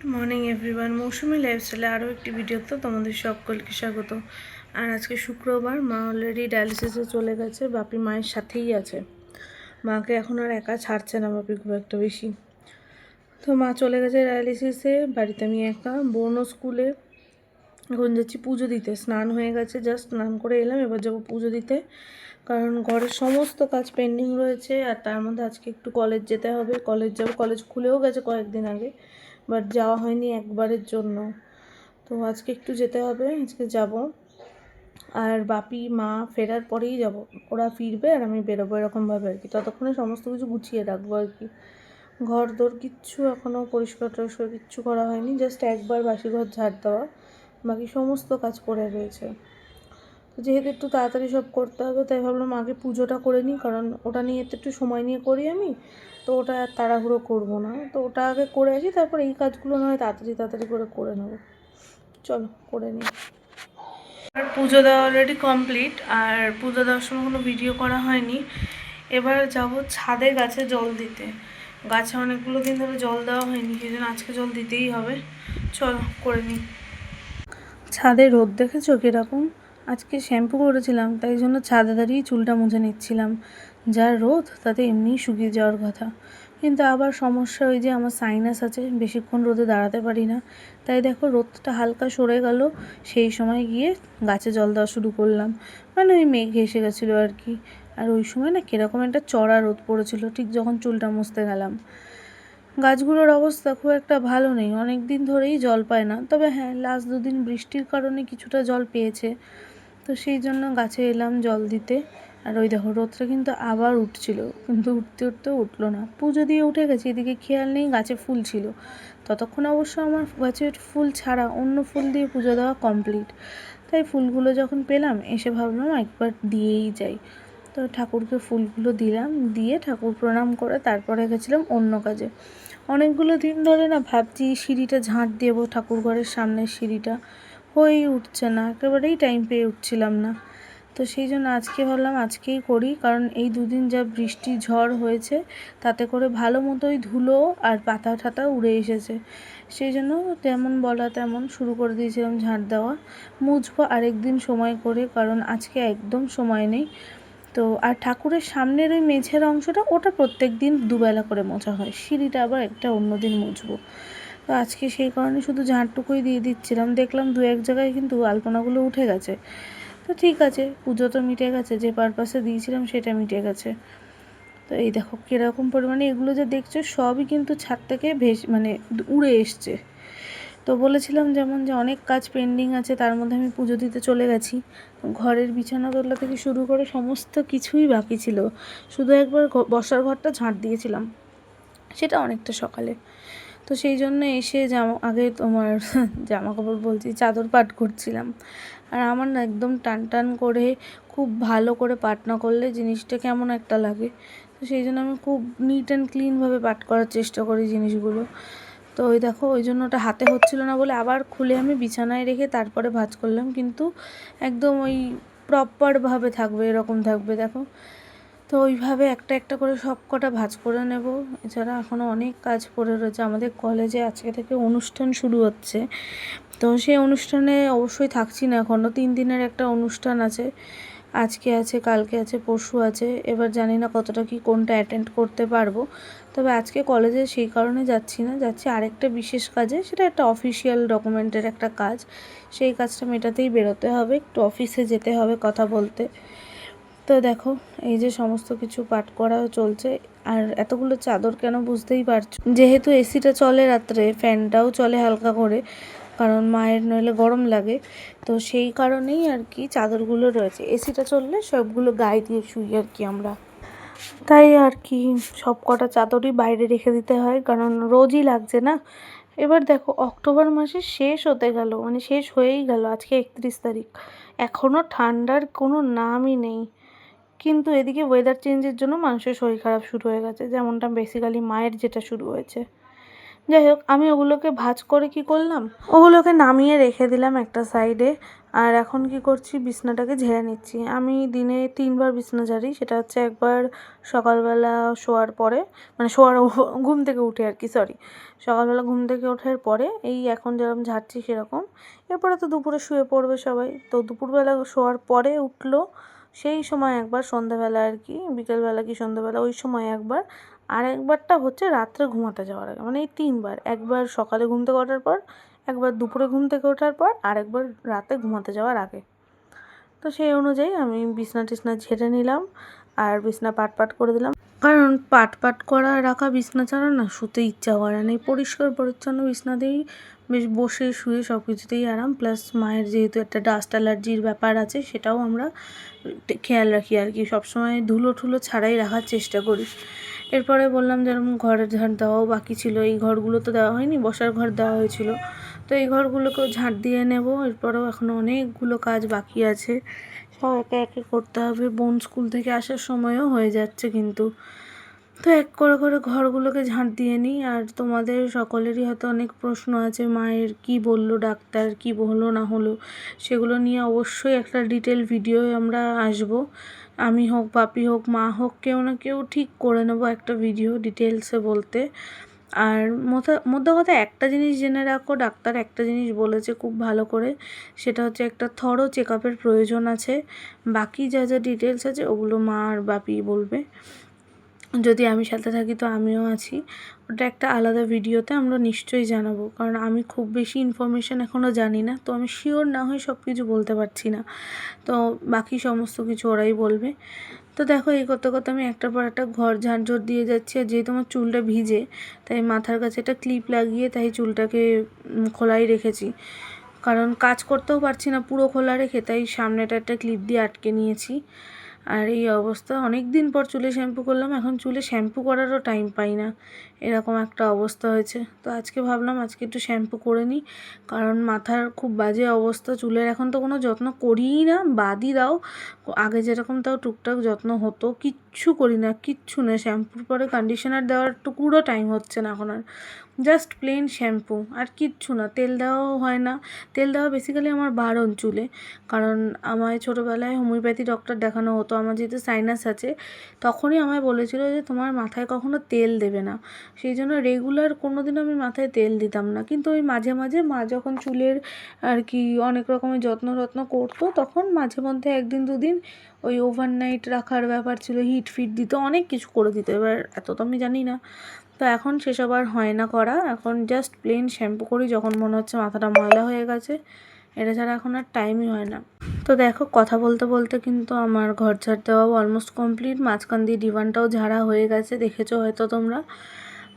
Good morning everyone মৌসুমি লাইফস্টাইলে আরও একটি ভিডিওতে তোমাদের সকলকে স্বাগত। আর আজকে শুক্রবার, মা অলরেডি ডায়ালিসিসে চলে গেছে, বাপি মায়ের সাথেই আছে। মাকে এখন আর একা ছাড়ছে না বাপি খুব একটা বেশি। তো মা চলে গেছে ডায়ালিসিসে বাড়িতে আমি একা বোনও স্কুলে। এখন যাচ্ছি পুজো দিতে। স্নান হয়ে গেছে জাস্ট স্নান করে এলাম, এবার যাব পুজো দিতে। কারণ ঘরের সমস্ত কাজ পেন্ডিং রয়েছে, আর তার মধ্যে আজকে একটু কলেজ যেতে হবে। কলেজ যাব কলেজ খুলেও গেছে কয়েকদিন আগে। বাট যাওয়া হয়নি একবারের জন্য। তো আজকে একটু যেতে হবে, আজকে যাব। আর বাপি, মা ফেরার পরেই যাব। ওরা ফিরবে আর আমি বেরোবো এরকমভাবে আর কি। ততক্ষণে সমস্ত কিছু গুছিয়ে রাখব আর কি। ঘর দোর কিচ্ছু এখনও পরিষ্কার টরিষ্কার কিচ্ছু করা হয়নি। জাস্ট একবার বাসি ঘর ঝাড় দেওয়া। বাকি সমস্ত কাজ করে রয়েছে। যেহেতু একটু তাড়াতাড়ি সব করতে হবে তাই ভাবলাম আগে পুজোটা করে নিই কারণ ওটা নিয়ে তো একটু সময় নিয়ে করি আমি। তো ওটা আর তাড়াহুড়ো করব না। তো ওটা আগে করে আসি তারপর এই কাজগুলো নয় তাড়াতাড়ি তাড়াতাড়ি করে করে নেব। চলো করে নিই। আর পুজো দেওয়া অলরেডি কমপ্লিট আর পুজো দেওয়ার সময় কোনো ভিডিও করা হয়নি। এবার যাব ছাদে গাছে জল দিতে। গাছে অনেকগুলো দিন ধরে জল দেওয়া হয়নি সেই জন্য আজকে জল দিতেই হবে। চলো করে নিই। ছাদে রোদ দেখেছ কীরকম? আজকে শ্যাম্পু করেছিলাম, তাই জন্য ছাদে দাঁড়িয়ে চুলটা মুছে নিচ্ছিলাম। যার রোদ, তাতে এমনিই শুকিয়ে যাওয়ার কথা। কিন্তু আবার সমস্যা ওই যে আমার সাইনাস আছে, বেশিক্ষণ রোদে দাঁড়াতে পারি না। তাই দেখো, রোদটা হালকা সরে গেল। সেই সময় গিয়ে গাছে জল দেওয়া শুরু করলাম। মানে ওই মেঘ এসে গেছিল আর কি। আর ওই সময় না কীরকম একটা চড়া রোদ পড়েছিল, ঠিক যখন চুলটা মুছতে গেলাম। গাছগুলোর অবস্থা খুব একটা ভালো নেই অনেক দিন ধরেই জল পায় না। তবে হ্যাঁ লাস্ট দুদিন বৃষ্টির কারণে কিছুটা জল পেয়েছে। তো সেই জন্য গাছে এলাম জল দিতে। আর ওই দেখো, রোদটা কিন্তু আবার উঠছিল। কিন্তু উঠতে উঠতে উঠল না। পুজো দিয়ে উঠে গেছে, এদিকে খেয়াল নেই, গাছে ফুল ছিল। ততক্ষণ অবশ্য আমার গাছের ফুল ছাড়া অন্য ফুল দিয়ে পুজো দেওয়া কমপ্লিট। তাই ফুলগুলো যখন পেলাম, এসে ভাবলাম একবার দিয়েই যাই। তো ঠাকুরকে ফুলগুলো দিলাম, দিয়ে ঠাকুর প্রণাম করে তারপরে গেছিলাম অন্য কাজে। অনেকগুলো দিন ধরে না ভাবছি, সিঁড়িটা ঝাঁট দেবো ঠাকুর ঘরের সামনের সিঁড়িটা। হয়েই উঠছে না, একেবারেই টাইম পেয়ে উঠছিলাম না। তো সেই জন্য আজকে ভাবলাম আজকেই করি, কারণ এই দুদিন যা বৃষ্টি ঝড় হয়েছে, তাতে করে ভালো মতোই ধুলো আর পাতা ঠাতা উড়ে এসেছে। সেই জন্য তেমন বলা তেমন শুরু করে দিয়েছিলাম ঝাঁট দেওয়া। মুছবো আরেক দিন সময় করে, কারণ আজকে একদম সময় নেই। তো আর ঠাকুরের সামনের ওই মেঝের অংশটা, ওটা প্রত্যেক দিন দুবেলা করে মোছা হয়, সিঁড়িটা আবার একটা অন্য দিন মুছবো। তো আজকে সেই কারণে শুধু ঝাঁটটুকুই দিয়ে দিচ্ছিলাম। দেখলাম দু এক জায়গায় কিন্তু আলপনাগুলো উঠে গেছে। তো ঠিক আছে, পুজো তো মিটে গেছে, যে পারপাসে দিয়েছিলাম সেটা মিটে গেছে। তো এই দেখো কীরকম পরিমাণে এগুলো যে দেখছ সবই কিন্তু ছাদ থেকে ভেস মানে উড়ে এসছে। তো বলেছিলাম যেমন যে অনেক কাজ পেন্ডিং আছে, তার মধ্যে আমি পুজো দিতে চলে গেছি। ঘরের বিছানা তোলা থেকে শুরু করে সমস্ত কিছুই বাকি ছিল। শুধু একবার বসার ঘরটা ঝাঁট দিয়েছিলাম। সেটা অনেকটা সকালে। তো সেই জন্য এসে জামা, আগে তোমার জামা কাপড় বলছি, চাদর পাট করছিলাম। আর আমার না একদম টান টান করে, খুব ভালো করে পাট না করলে জিনিসটা কেমন একটা লাগে। তো সেই জন্য আমি খুব নিট অ্যান্ড ক্লিনভাবে পাট করার চেষ্টা করি জিনিসগুলো। তো ওই দেখো, ওই জন্য ওটা হাতে হচ্ছিল না বলে আবার খুলে আমি বিছানায় রেখে তারপরে ভাজ করলাম। কিন্তু একদম ওই প্রপারভাবে থাকবে, এরকম থাকবে, দেখো। তো ওইভাবে একটা একটা করে সব কটা ভাজ করে নেব। এছাড়া এখনও অনেক কাজ পড়ে রয়েছে। আমাদের কলেজে আজকে থেকে অনুষ্ঠান শুরু হচ্ছে। তো সেই অনুষ্ঠানে অবশ্যই থাকছি না এখনও তিন দিনের একটা অনুষ্ঠান আছে। আজকে আছে, কালকে আছে, পরশু আছে। এবার জানি না কতটা কি কোনটা অ্যাটেন্ড করতে পারব। তবে আজকে কলেজে সেই কারণে যাচ্ছি না। যাচ্ছি আরেকটা বিশেষ কাজে। সেটা একটা অফিসিয়াল ডকুমেন্টের একটা কাজ। সেই কাজটা মেটাতেই বেরোতে হবে। একটু অফিসে যেতে হবে কথা বলতে। তো দেখো, এই যে সমস্ত কিছু পাঠ করাও চলছে। আর এতগুলো চাদর কেন বুঝতেই পারছ? যেহেতু এসিটা চলে রাত্রে, ফ্যানটাও চলে হালকা করে, কারণ মায়ের নইলে গরম লাগে। তো সেই কারণেই আর কি চাদরগুলো রয়েছে। এসিটা চললে সবগুলো গায়ে দিয়ে শুই আর কি আমরা। তাই আর কি সব কটা চাদরই বাইরে রেখে দিতে হয়, কারণ রোজই লাগছে না। এবার দেখো, অক্টোবর মাসে শেষ হতে গেল মানে শেষ হয়েই গেল, আজকে একত্রিশ তারিখ। এখনও ঠান্ডার কোনো নামই নেই। কিন্তু এদিকে ওয়েদার চেঞ্জের জন্য মানুষের শরীর খারাপ শুরু হয়ে গেছে। যেমনটা বেসিক্যালি মায়ের যেটা শুরু হয়েছে। যাই হোক, আমি ওগুলোকে ভাজ করে কি করলাম? ওগুলোকে নামিয়ে রেখে দিলাম একটা সাইডে আর এখন কি করছি? বিছনাটাকে ঝেড়ে নিচ্ছি। আমি দিনে তিনবার বিছনা ঝাড়ি, সেটা হচ্ছে একবার সকালবেলা শোয়ার পরে মানে শোয়ার ঘুম থেকে উঠে আর কি সরি সকালবেলা ঘুম থেকে ওঠার পরে, এই এখন যেরকম ঝাড়ছি সেরকম। এরপরে তো দুপুরে শুয়ে পড়বে সবাই। তো দুপুরবেলা শোয়ার পরে উঠল সেই সময় একবার সন্ধ্যাবেলা আর কি, বিকেলবেলা কি সন্ধ্যাবেলা, ওই সময় একবার। আর একবারটা হচ্ছে রাত্রে ঘুমাতে যাওয়ার আগে মানে এই তিনবার। একবার সকালে ঘুম থেকে ওঠার পর, একবার দুপুরে ঘুম থেকে ওঠার পর, আর একবার রাতে ঘুমাতে যাওয়ার আগে। তো সেই অনুযায়ী আমি বিছনা টিছনা ঝেড়ে নিলাম, আর বিছনা পাট পাট করে দিলাম। কারণ পাট পাট করা, রাখা, বিছনা ছাড়া না শুতে ইচ্ছা করে না। এই পরিষ্কার, পরিচ্ছন্ন বিছনাতেই বেশ বসে, শুয়ে সব কিছুতেই আরাম। প্লাস মায়ের যেহেতু একটা ডাস্ট অ্যালার্জির ব্যাপার আছে, সেটাও আমরা খেয়াল রাখি আর কি। সবসময় ধুলো ঠুলো ছাড়াই রাখার চেষ্টা করি। এরপরে বললাম যেরকম ঘরের ঝাড় দেওয়াও বাকি ছিল। এই ঘরগুলো তো দেওয়া হয়নি, বসার ঘর দেওয়া হয়েছিল। তো এই ঘরগুলোকেও ঝাঁট দিয়ে নেব। এরপরেও এখনও অনেকগুলো কাজ বাকি আছে। সব একে একে করতে হবে। বোন স্কুল থেকে আসার সময়ও হয়ে যাচ্ছে কিন্তু। তো এক করে করে ঘরগুলোকে ঝাঁট দিয়ে নিই। আর তোমাদের সকলেরই হয়তো অনেক প্রশ্ন আছে, মায়ের কি বলল, ডাক্তার কি হলো না হলো। সেগুলো নিয়ে অবশ্যই একটা ডিটেল ভিডিও আমরা আসব। আমি হোক, বাপি হোক, মা হোক, কেউ না কেউ ঠিক করে নেব একটা ভিডিও ডিটেলসে বলতে। আর মধ্যে কথা একটা জিনিস জেনে রাখো, ডাক্তার একটা জিনিস বলেছে খুব ভালো করে, সেটা হচ্ছে একটা থরো চেক আপের প্রয়োজন আছে। বাকি যা যা ডিটেলস আছে, ওগুলো মা আর বাপি বলবে। যদি আমি সাথে থাকি তো আমিও আছি। ওটা একটা আলাদা ভিডিওতে আমরা নিশ্চয়ই জানাব, কারণ আমি খুব বেশি ইনফরমেশান এখনও জানি না, তো আমি শিওর না হয়ে সব কিছু বলতে পারছি না। তো বাকি সমস্ত কিছু ওরাই বলবে। তো দেখো, এই করতে করতে আমি একটার পর একটা ঘর ঝাঁঝর দিয়ে যাচ্ছি আর যেহেতু আমার চুলটা ভিজে, তাই মাথার কাছে একটা ক্লিপ লাগিয়ে তাই চুলটাকে খোলাই রেখেছি। কারণ কাজ করতেও পারছি না পুরো খোলা রেখে, তাই সামনেটা একটা ক্লিপ দিয়ে আটকে নিয়েছি। আর এই অবস্থা অনেক দিন পর চুলে শ্যাম্পু করলাম, এখন চুলে শ্যাম্পু করারও টাইম পাই না। এরকম একটা অবস্থা হয়েছে। তো আজকে ভাবলাম আজকে একটু শ্যাম্পু করে নিই। কারণ মাথার খুব বাজে অবস্থা, চুলের এখন তো কোনো যত্ন করিই না, বাদই দাও। আগে যেরকম তাও টুকটাক যত্ন হতো, কিচ্ছু করি না, কিচ্ছু না। শ্যাম্পুর পরে কন্ডিশনার দেওয়ার টুকুরও টাইম হচ্ছে না এখন আর। জাস্ট প্লেন শ্যাম্পু, আর কিচ্ছু না। তেল দেওয়াও হয় না। তেল দেওয়া বেসিক্যালি আমার বারণ চুলে। কারণ আমায় ছোটোবেলায় হোমিওপ্যাথি ডক্টর দেখানো হতো। আমার যেহেতু সাইনাস আছে, তখনই আমায় বলেছিল যে তোমার মাথায় কখনো তেল দেবে না। সেই জন্য রেগুলার কোনো দিন আমি মাথায় তেল দিতাম না। কিন্তু ওই মাঝে মাঝে মা যখন চুলের আর কি অনেক রকমের যত্ন রত্ন করতো, তখন মাঝে মধ্যে একদিন দুদিন ওই ওভারনাইট রাখার ব্যাপার ছিল হিট ফিট দিত, অনেক কিছু করে দিত। এবার এত তো আমি জানি না। তো এখন সেসব আর হয় না করা। এখন জাস্ট প্লেন শ্যাম্পু করি যখন মনে হচ্ছে মাথাটা ময়লা হয়ে গেছে। এটা ছাড়া এখন আর টাইমই হয় না। তো দেখো, কথা বলতে বলতে কিন্তু আমার ঘর ঝাড় দেওয়াও অলমোস্ট কমপ্লিট মাঝখান দিয়ে ডিভানটাও ঝাড়া হয়ে গেছে, দেখেছ হয়তো তোমরা।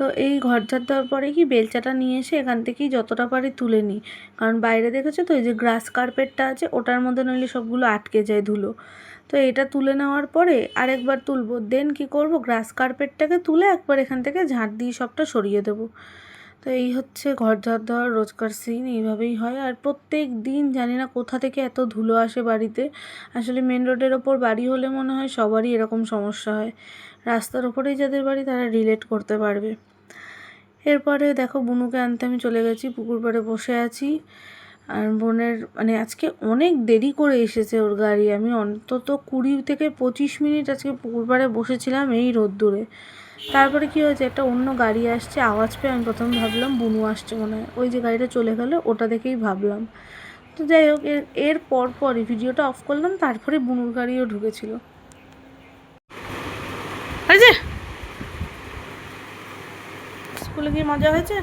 তো এই ঘর ঝাড় দেওয়ার পরে কি বেলচাটা নিয়ে এসে এখান থেকেই যতটা পারি তুলে নিই। কারণ বাইরে দেখেছ তো, এই যে গ্রাস কার্পেটটা আছে, ওটার মধ্যে নইলে সবগুলো আটকে যায় ধুলো। তো এটা তুলে নেওয়ার পরে আরেকবার তুলবো। দেন কি করব, গ্রাস কার্পেটটাকে তুলে একবার এখান থেকে ঝাঁট দিয়ে সবটা সরিয়ে দেবো। তো এই হচ্ছে ঘর ঝাড় দেওয়ার রোজকার সিন এইভাবেই হয়। আর প্রত্যেক দিন জানি না কোথা থেকে এত ধুলো আসে বাড়িতে। আসলে মেন রোডের ওপর বাড়ি হলে মনে হয় সবারই এরকম সমস্যা হয়। রাস্তার ওপরেই যাদের বাড়ি তারা রিলেট করতে পারবে। এরপরে দেখো বুনুকে আনতে আমি চলে গেছি, পুকুর পাড়ে বসে আছি। আর বোনের মানে আজকে অনেক দেরি করে এসেছে ওর গাড়ি। আমি অন্তত কুড়ি থেকে পঁচিশ মিনিট আজকে পুকুর পাড়ে বসেছিলাম এই রোদ্দুরে। তারপরে কি হয়েছে, একটা অন্য গাড়ি আসছে, আওয়াজ পেয়ে আমি প্রথমে ভাবলাম বুনু আসছে মনে হয়। ওই যে গাড়িটা চলে গেলো, ওটা দেখেই ভাবলাম। তো যাই হোক, এর এর পর পরই ভিডিওটা অফ করলাম, তারপরে বুনুর গাড়িও ঢুকেছিল। যে স্কুলে গিয়ে মজা হয়েছে?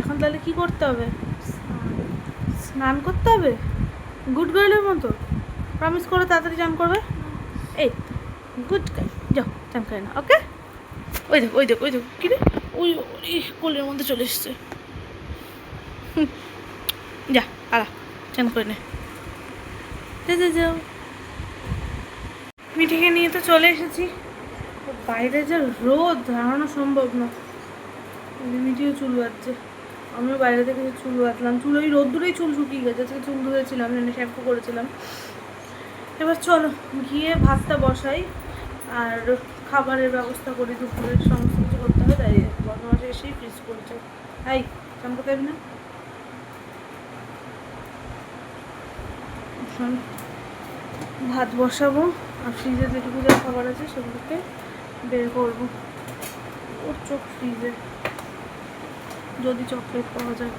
এখন তাহলে কি করতে হবে? স্নান করতে হবে? গুড গার্লের মতো? প্রমিস করো তাড়াতাড়ি চান করবে? এই গুড গার্ল যাও চান করে না ওকে ওই দেখ ওই দেখ ওই দেখ, কী রে? ওই ওই কোলের মধ্যে চলে এসছে। যা আলা চান করে নে। যা যাও মিঠিকে নিয়ে তো চলে এসেছি। বাইরে যা রোদ ধারণা সম্ভব না। মিঠিও চুল বাঁধছে। আমিও বাইরে থেকে চুল বাঁধলাম। চুল ওই রোদ্দুরেই চুল শুকিয়ে গেছে। আজকে চুল ধুয়েছিলাম এনে শ্যাম্পু করেছিলাম। এবার চলো, গিয়ে ভাতটা বসাই আর খাবারের ব্যবস্থা করি, দুপুরের সমস্ত কিছু করতে হবে, তাই বর্তমানে এসেই ফ্রিজ করেছে। এই শ্যাম্পু খাবি না। ভাত বসাবো আর ফ্রিজে যেটুকু যা খাবার আছে সেগুলোকে বের করব। ওর চোখ ফ্রিজে যদি চকলেট পাওয়া যায়।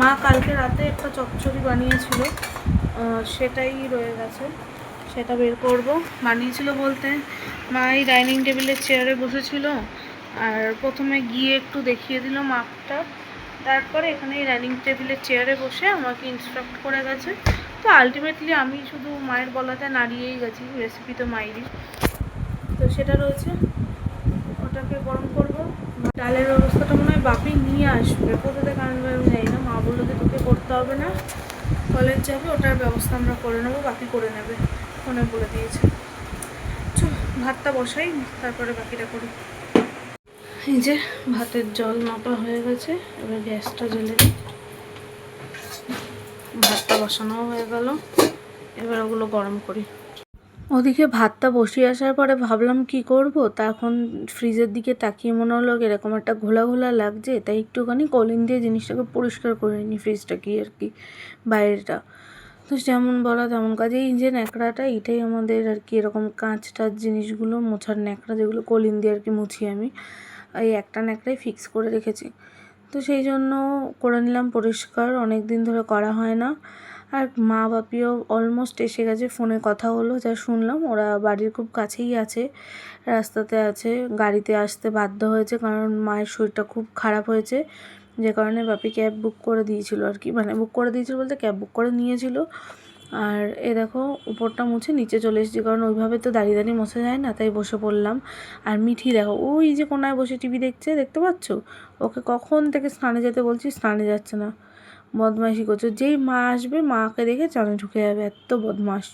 মা কালকে রাতে একটা চচ্চড়ি বানিয়েছিল সেটাই রয়ে গেছে। সেটা বের করব। বানিয়েছিল বলতে মা এই ডাইনিং টেবিলের চেয়ারে বসেছিল, আর প্রথমে গিয়ে একটু দেখিয়ে দিল মাপটা। তারপরে এখানে এই ডাইনিং টেবিলের চেয়ারে বসে আমাকে ইনস্ট্রাক্ট করে গেছে। তো আলটিমেটলি আমি শুধু মায়ের বলাতে নাড়িয়েই গেছি রেসিপি তো মায়েরই তো সেটা রয়েছে। ওটাকে গরম করব। ডালের ব্যবস্থাটা মনে হয় বাপি নিয়ে আসবে। কোথা থেকে আমি জানি না, মা বলল যে তোকে করতে হবে না। কলেজ যাবে, ওটার ব্যবস্থা আমরা করে নেব বাকি করে নেবে, ফোনে বলে দিয়েছে। চল, ভাতটা বসাই, তারপরে বাকিটা করি। এই যে, ভাতের জল মাপা হয়ে গেছে, এবার গ্যাসটা জ্বেলে দিই ভাতটা বসানো হয়ে গেল, এবার ওগুলো গরম করি। ওদিকে ভাতটা বসিয়ে আসার পরে ভাবলাম কি করব তখন ফ্রিজের দিকে তাকিয়ে মনে হলো এরকম একটা ঘোলা ঘোলা লাগছে, তাই একটুখানি কলিন দিয়ে জিনিসটাকে পরিষ্কার করে নিই ফ্রিজটা কি আর কি, বাইরেটা। তো যেমন বলা তেমন কাজে এই যে ন্যাকড়াটা, এটাই আমাদের আর কি এরকম কাঁচ টাচ জিনিসগুলো, মোছার ন্যাকড়া যেগুলো কলিন দিয়ে আর কি মুছি আমি, এই একটা ন্যাকড়াই ফিক্স করে রেখেছি। তো সেই জন্য করে নিলাম পরিষ্কার অনেক দিন ধরে করা হয় না। আর মা বাপিও অলমোস্ট এসে গেছে, ফোনে কথা হলো, যা শুনলাম। ওরা বাড়ির খুব কাছেই আছে, রাস্তাতে আছে, গাড়িতে আসতে বাধ্য হয়েছে কারণ মায়ের শরীরটা খুব খারাপ হয়েছে। যে কারণে বাপি ক্যাব বুক করে দিয়েছিল আর কি মানে বুক করে দিয়েছিল বলতে ক্যাব বুক করে নিয়েছিল। আর এ দেখো, উপরটা মুছে নিচে চলে এসেছি, কারণ ওইভাবে তো দাঁড়িয়ে দাঁড়িয়ে মশা যায় না, তাই বসে পড়লাম। আর মিঠি দেখো, ওই যে কোনায় বসে টিভি দেখছে, দেখতে পাচ্ছ? ওকে কখন থেকে স্নানে যেতে বলছি, স্নানে যাচ্ছে না। বদমাইশি করছে। যেই মা আসবে, মাকে দেখে চানে ঢুকে যাবে। এত বদমাস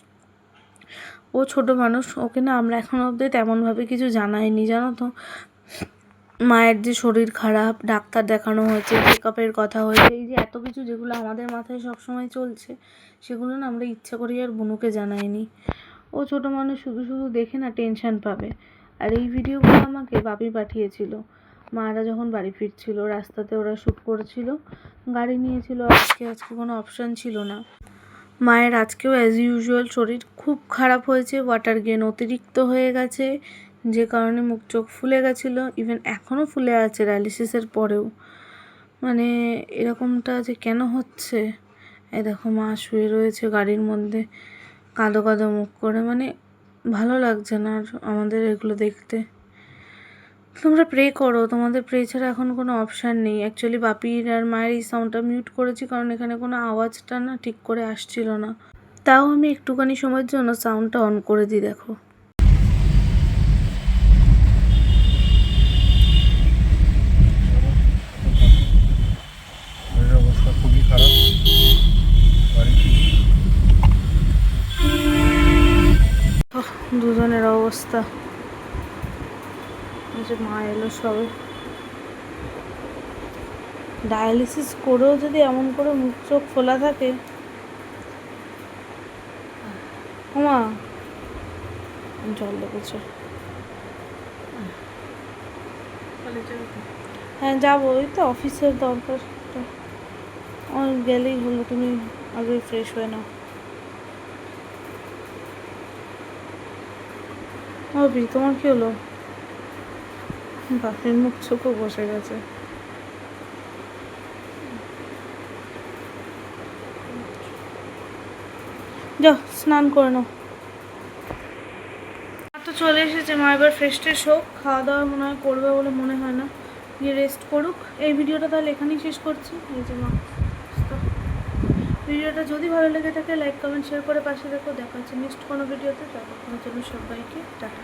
ও ছোট মানুষ, ওকে না আমরা এখন অবধি তেমনভাবে কিছু জানাইনি, জানো তো? মায়ের যে শরীর খারাপ, ডাক্তার দেখানো হয়েছে চেক আপের কথা হয়েছে, এই যে এত কিছু যেগুলো আমাদের মাথায় সবসময় চলছে, সেগুলো না আমরা ইচ্ছা করি আর বুনুকে জানাইনি। ও ছোট মানুষ শুধু শুধু দেখে না টেনশন পাবে। আর এই ভিডিওগুলো আমাকে বাপি পাঠিয়েছিল। মারা যখন বাড়ি ফিরছিল, রাস্তাতে ওরা শ্যুট করেছিল, গাড়ি নিয়েছিল, আজকে আজকে কোনো অপশান ছিল না। মায়ের আজকেও অ্যাজ ইউজুয়াল শরীর খুব খারাপ হয়েছে ওয়াটার গেন অতিরিক্ত হয়ে গেছে, যে কারণে মুখ চোখ ফুলে গেছিল ইভেন এখনও ফুলে আছে ডায়ালিসিসের পরেও। মানে এরকমটা যে কেন হচ্ছে? এ দেখো, মা শুয়ে রয়েছে গাড়ির মধ্যে, কাঁদো কাঁদো মুখ করে। মানে ভালো লাগছে না আর আমাদের এগুলো দেখতে। তোমরা প্রে করো। তোমাদের প্রে ছাড়া এখন কোনো অপশান নেই। অ্যাকচুয়ালি বাপির আর মায়ের এই সাউন্ডটা মিউট করেছি কারণ এখানে কোনো আওয়াজটা না ঠিক করে আসছিল না। তাও আমি একটুখানি সময়ের জন্য সাউন্ডটা অন করে দিই দেখো। দুজনের অবস্থা। যে মা এলো সবে। ডায়ালিসিস করেও যদি এমন করে মুখ চোখ খোলা থাকে। মা। জল লেগেছে হ্যাঁ যাব, ওই তো অফিসের দরকার। গেলেই হলো, তুমি আগে ফ্রেশ হয়ে নাও। তোমার কি হলো? বাপের মুখ চোখও বসে গেছে। যাও, স্নান করে নাও। চলে এসেছে মা, এবার ফ্রেশ ট্রেশ হোক, খাওয়া দাওয়া মনে হয় করবে বলে মনে হয় না। গিয়ে রেস্ট করুক। এই ভিডিওটা তাহলে এখানেই শেষ করছি। এই যে মা ভিডিওটা যদি ভালো লেগে থাকে লাইক কমেন্ট শেয়ার করে পাশে দেখো দেখা হচ্ছে নেক্সট কোনো ভিডিওতে। ততক্ষণের জন্য সবাইকে টাটা।